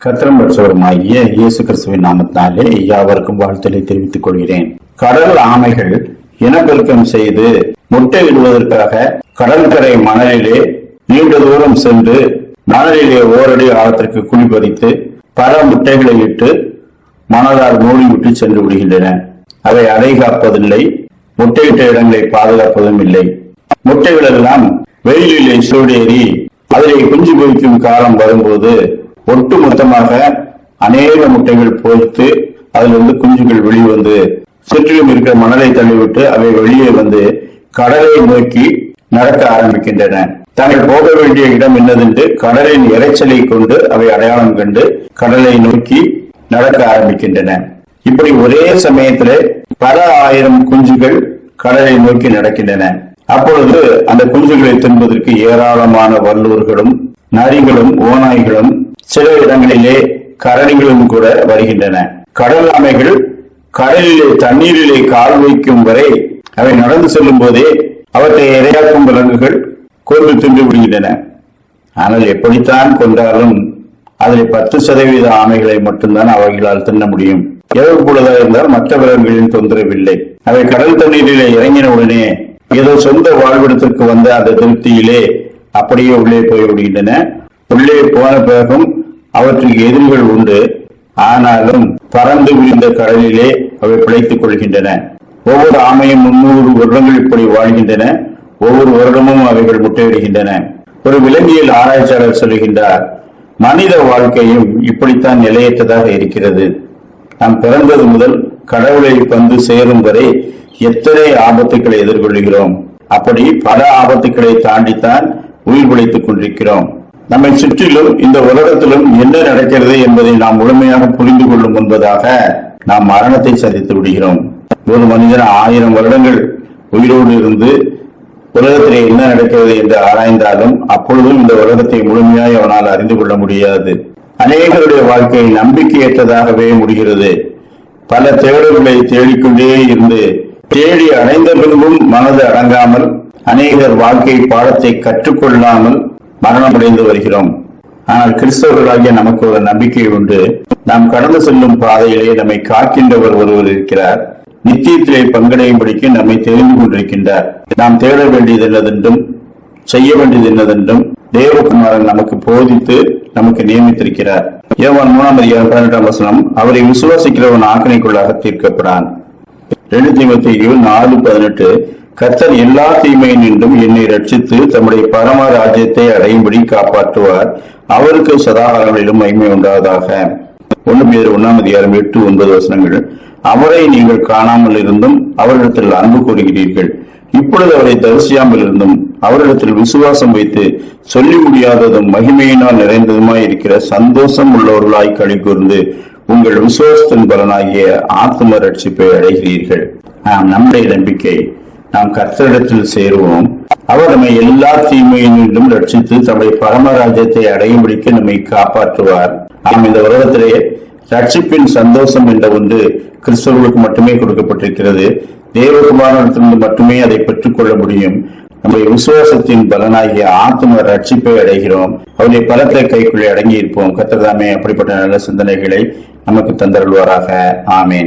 கத்திரம் பெற்றவருமாகிய இயேசு கிறிஸ்துவின் நாமத்தினாலே யாவருக்கும் வாழ்த்தலை தெரிவித்துக் கொள்கிறேன். கடல் ஆமைகள் இனப்பெருக்கம் செய்து முட்டையிடுவதற்காக கடற்கரை மணலிலே நீண்ட தூரம் சென்று மணலிலே ஓரடி ஆழத்திற்கு குழி பறித்து பல முட்டைகளை இட்டு மணலால் மூடிவிட்டு சென்று விடுகின்றன. அவை அடை காப்பதில்லை முட்டையிட்ட இடங்களை பாதுகாப்பதும் இல்லை. முட்டைகள் எல்லாம் வெயிலிலே சூடேறி அதிலே குஞ்சு பொரிக்கும் காலம் வரும்போது ஒட்டு மொத்தமாக அநேக முட்டைகள் பொறுத்து அதிலிருந்து குஞ்சுகள் வெளிவந்து சுற்றிலும் இருக்கிற மணலை தள்ளிவிட்டு அவை வெளியே வந்து கடலை நோக்கி நடக்க ஆரம்பிக்கின்றன. தாங்கள் போக வேண்டிய இடம் என்னதென்று கடலின் இறைச்சலை கொண்டு அவை அடையாளம் கண்டு கடலை நோக்கி நடக்க ஆரம்பிக்கின்றன. இப்படி ஒரே சமயத்தில் பல ஆயிரம் குஞ்சுகள் கடலை நோக்கி நடக்கின்றன. அப்பொழுது அந்த குஞ்சுகளை தின்பதற்கு ஏராளமான வல்லூர்களும் நரிகளும் ஓநாய்களும் சில இடங்களிலே கரடிகளும் கூட வருகின்றன. கடல் ஆமைகள் கடலிலே தண்ணீரிலே கால் வைக்கும் வரை அவை நடந்து செல்லும் போதே அவற்றை இரையாக்கும் விலங்குகள் கொண்டு தின்று விடுகின்றன. ஆனால் எப்படித்தான் கொண்டாலும் அதில் பத்து சதவீத ஆமைகளை மட்டும்தான் அவைகளால் தின்ன முடியும். இரவு பொழுதாக இருந்தால் மற்ற விலங்குகளின் தொந்தரவில்லை. அவை கடல் தண்ணீரிலே இறங்கின உடனே ஏதோ சொந்த வாழ்விடத்திற்கு வந்த அந்த திருப்தியிலே அப்படியே உள்ளே போய் விடுகின்றன உள்ளே போன பிறகும் அவற்றுக்கு எதிரிகள் உண்டு. ஆனாலும் பறந்து விழுந்த கடலிலே அவை பிழைத்துக் கொள்கின்றன. ஒவ்வொரு ஆமையும் முன்னூறு வருடங்கள் இப்படி வாழ்கின்றன. ஒவ்வொரு வருடமும் அவைகள் முட்டையிடுகின்றன. ஒரு விலங்கியல் ஆராய்ச்சியாளர் சொல்லுகின்றார் மனித வாழ்க்கையும் இப்படித்தான் நிலையற்றதாக இருக்கிறது. நாம் பிறந்தது முதல் கடவுளை வந்து சேரும் வரை எத்தனை ஆபத்துக்களை எதிர்கொள்கிறோம் அப்படி பல ஆபத்துக்களை தாண்டித்தான் உயிர் பிழைத்துக் கொண்டிருக்கிறோம். நம்மை சுற்றிலும் இந்த உலகத்திலும் என்ன நடக்கிறது என்பதை நாம் முழுமையாக புரிந்து கொள்ளும் முன்பதாக நாம் மரணத்தை சந்தித்து விடுகிறோம். ஒரு மனிதன் ஆயிரம் வருடங்கள் உயிரோடு இருந்து உலகத்திலே என்ன நடக்கிறது என்று ஆராய்ந்தாலும் அப்பொழுதும் இந்த உலகத்தை முழுமையாய் அவனால் அறிந்து கொள்ள முடியாது. அநேகருடைய வாழ்க்கை நம்பிக்கையற்றதாகவே முடிகிறது. பல தேடல்களை தேடிக்கொண்டே இருந்து தேடி அடைந்த பின்பும் மனது அடங்காமல் அநேகர் வாழ்க்கை பாடத்தை கற்றுக்கொள்ளாமல் மரணமடைந்து வருகிறோம். ஆனால் கிறிஸ்தவர்களாகிய நமக்கு ஒரு நம்பிக்கை உண்டு. நாம் கடந்து செல்லும் பாதையிலே நம்மை காக்கின்றவர் ஒருவர் இருக்கிறார். நித்தியத்திலே பங்கடையும்படிக்கு நம்மை தெரிந்து கொண்டிருக்கின்றார். நாம் தேட வேண்டியது என்னதென்றும் செய்ய வேண்டியது என்னதென்றும் தேவகுமாரன் நமக்கு போதித்து நமக்கு நியமித்திருக்கிறார். ஏவன் மூணாம் அதிகாரம் பதினெட்டாம் வசனம் அவரை விசுவாசிக்கிறவன் ஆக்கணைக்குள்ளாக தீர்க்கப்படான். ரெண்டு தீமத்தையு நாலு பதினெட்டு கர்த்தர் எல்லா தீமையினின்றும் என்னை ரட்சித்து தம்முடைய பரம ராஜ்யத்தை அடையும்படி காப்பாற்றுவார். அவருக்கு சதாகாலங்களிலும் மகிமை உண்டாவதாக. ஒன்று பேர் ஒன்னாம் அதிகாரம் எட்டு ஒன்பது வசனங்கள். அவரை நீங்கள் காணாமல் இருந்தும் அவரிடத்தில் அன்பு கூறுகிறீர்கள். இப்பொழுது அவரை தரிசியாமல் இருந்தும் அவரிடத்தில் விசுவாசம் வைத்து சொல்லி முடியாததும் மகிமையினால் நிறைந்ததுமாய் இருக்கிற சந்தோஷம் உள்ளவர்களாய் களி கூர்ந்து உங்கள் விசுவாசத்தின் பலனாகிய ஆத்ம ரட்சிப்பை அடைகிறீர்கள். நம்முடைய நம்பிக்கை. நாம் கர்த்தரிடத்தில் சேருவோம். அவர் நம்மை எல்லா தீமையினின்றும் ரட்சித்து தம்முடைய பரமராஜ்யத்தை அடையும்படிக்கு நம்மை காப்பாற்றுவார். நாம் இந்த உலகத்திலே ரட்சிப்பின் சந்தோஷம் என்ற ஒன்று கிறிஸ்தவர்களுக்கு மட்டுமே கொடுக்கப்பட்டிருக்கிறது. தேவகுமாரத்திலிருந்து மட்டுமே அதை பெற்றுக்கொள்ள முடியும். நம்முடைய விசுவாசத்தின் பலனாகிய ஆத்ம ரட்சிப்பை அடைகிறோம். அவருடைய பலத்தை கைக்குள்ளே அடங்கி இருப்போம் கத்ததாமே அப்படிப்பட்ட நல்ல சிந்தனைகளை நமக்கு தந்தருள்வாராக. ஆமேன்.